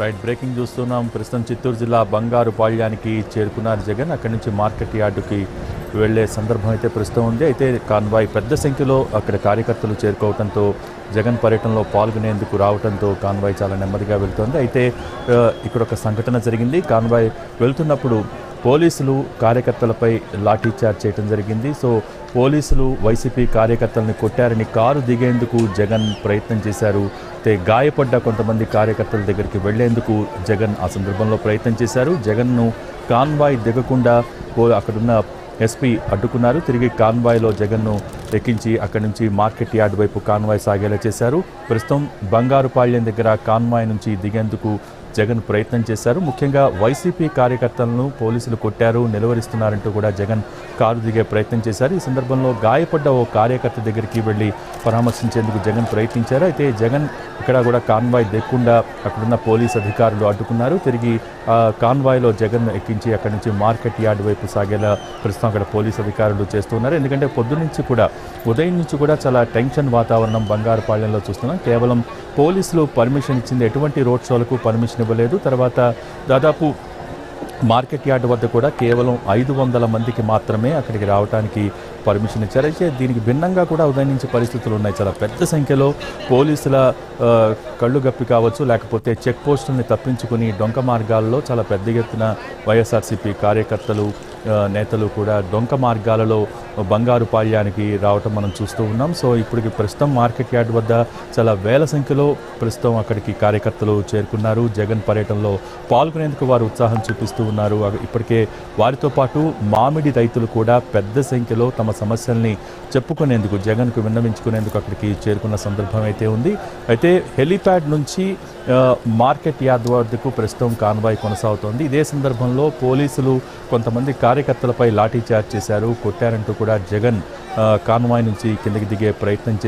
Right breaking చూస్తున్నాం. ప్రస్తుతం చిత్తూరు జిల్లా బంగారు పాళ్యానికి చేరుకున్నారు జగన్. అక్కడి నుంచి మార్కెట్ యార్డుకి వెళ్ళే సందర్భం అయితే ప్రస్తుతం ఉంది. అయితే కాన్వాయ్ పెద్ద సంఖ్యలో అక్కడ కార్యకర్తలు చేరుకోవడంతో జగన్ పర్యటనలో పాల్గొనేందుకు రావడంతో కాన్వాయ్ చాలా నెమ్మదిగా వెళ్తోంది. అయితే ఇక్కడ ఒక సంఘటన జరిగింది. కాన్వాయ్ వెళ్తున్నప్పుడు పోలీసులు కార్యకర్తలపై లాఠీచార్జ్ చేయడం జరిగింది. సో పోలీసులు వైసీపీ కార్యకర్తలను కొట్టారని కారు దిగేందుకు జగన్ ప్రయత్నం చేశారు. అయితే గాయపడ్డ కొంతమంది కార్యకర్తల దగ్గరికి వెళ్ళేందుకు జగన్ ఆ సందర్భంలో ప్రయత్నం చేశారు. జగన్ను కాన్వాయ్ దిగకుండా అక్కడున్న ఎస్పీ అడ్డుకున్నారు. తిరిగి కాన్వాయ్లో జగన్ను ఎక్కించి అక్కడి నుంచి మార్కెట్ యార్డ్ వైపు కాన్వాయ్ సాగేలా చేశారు. ప్రస్తుతం బంగారుపాళ్యం దగ్గర కాన్వాయ్ నుంచి దిగేందుకు జగన్ ప్రయత్నం చేశారు. ముఖ్యంగా వైసీపీ కార్యకర్తలను పోలీసులు కొట్టారు నిలువరిస్తున్నారంటూ కూడా జగన్ కారు దిగే ప్రయత్నం చేశారు. ఈ సందర్భంలో గాయపడ్డ ఓ కార్యకర్త దగ్గరికి వెళ్ళి పరామర్శించేందుకు జగన్ ప్రయత్నించారు. అయితే జగన్ ఇక్కడ కూడా కాన్వాయ్ దిక్కుండా అక్కడున్న పోలీస్ అధికారులు అడ్డుకున్నారు. తిరిగి కాన్వాయ్లో జగన్ ఎక్కించి అక్కడి నుంచి మార్కెట్ యార్డ్ వైపు సాగేలా ప్రస్తుతం అక్కడ పోలీస్ అధికారులు చేస్తున్నారు ఎందుకంటే పొద్దునుంచి కూడా ఉదయం నుంచి కూడా చాలా టెన్షన్ వాతావరణం బంగారుపాళ్యంలో చూస్తున్నాం. కేవలం పోలీసులు పర్మిషన్ ఇచ్చింది ఎటువంటి రోడ్ షోలకు పర్మిషన్ ఇవ్వలేదు. తర్వాత దాదాపు మార్కెట్ యార్డ్ వద్ద కూడా కేవలం ఐదు వందల మందికి మాత్రమే అక్కడికి రావడానికి పర్మిషన్ ఇచ్చారు. అయితే దీనికి భిన్నంగా కూడా ఉదయించే పరిస్థితులు ఉన్నాయి చాలా పెద్ద సంఖ్యలో పోలీసుల కళ్ళు గప్పి కావచ్చు లేకపోతే చెక్ పోస్టుల్ని తప్పించుకుని డొంక మార్గాల్లో చాలా పెద్ద ఎత్తున వైఎస్ఆర్సీపీ కార్యకర్తలు నేతలు కూడా డొంక మార్గాలలో బంగారు పాళ్యానికి రావటం మనం చూస్తూ ఉన్నాం. సో ఇప్పటికి ప్రస్తుతం మార్కెట్ యార్డ్ వద్ద చాలా వేల సంఖ్యలో ప్రస్తుతం అక్కడికి కార్యకర్తలు చేరుకున్నారు. జగన్ పర్యటనలో పాల్గొనేందుకు వారు ఉత్సాహం చూపిస్తూ ఉన్నారు. ఇప్పటికే వారితో పాటు మామిడి రైతులు కూడా పెద్ద సంఖ్యలో తమ సమస్యల్ని చెప్పుకునేందుకు జగన్కు విన్నవించుకునేందుకు అక్కడికి చేరుకున్న సందర్భం అయితే ఉంది. అయితే హెలిప్యాడ్ నుంచి మార్కెట్ యార్డ్ వద్దకు ప్రస్తుతం కాన్వాయ్ కొనసాగుతోంది. ఇదే సందర్భంలో పోలీసులు కొంతమంది కార్యకర్తలపై లాఠీ చార్జ్ చేశారు. కొట్టారంటూ కూడా జగన్ కాన్వాయ్ నుంచి కిందకి దిగే ప్రయత్నం చేశారు.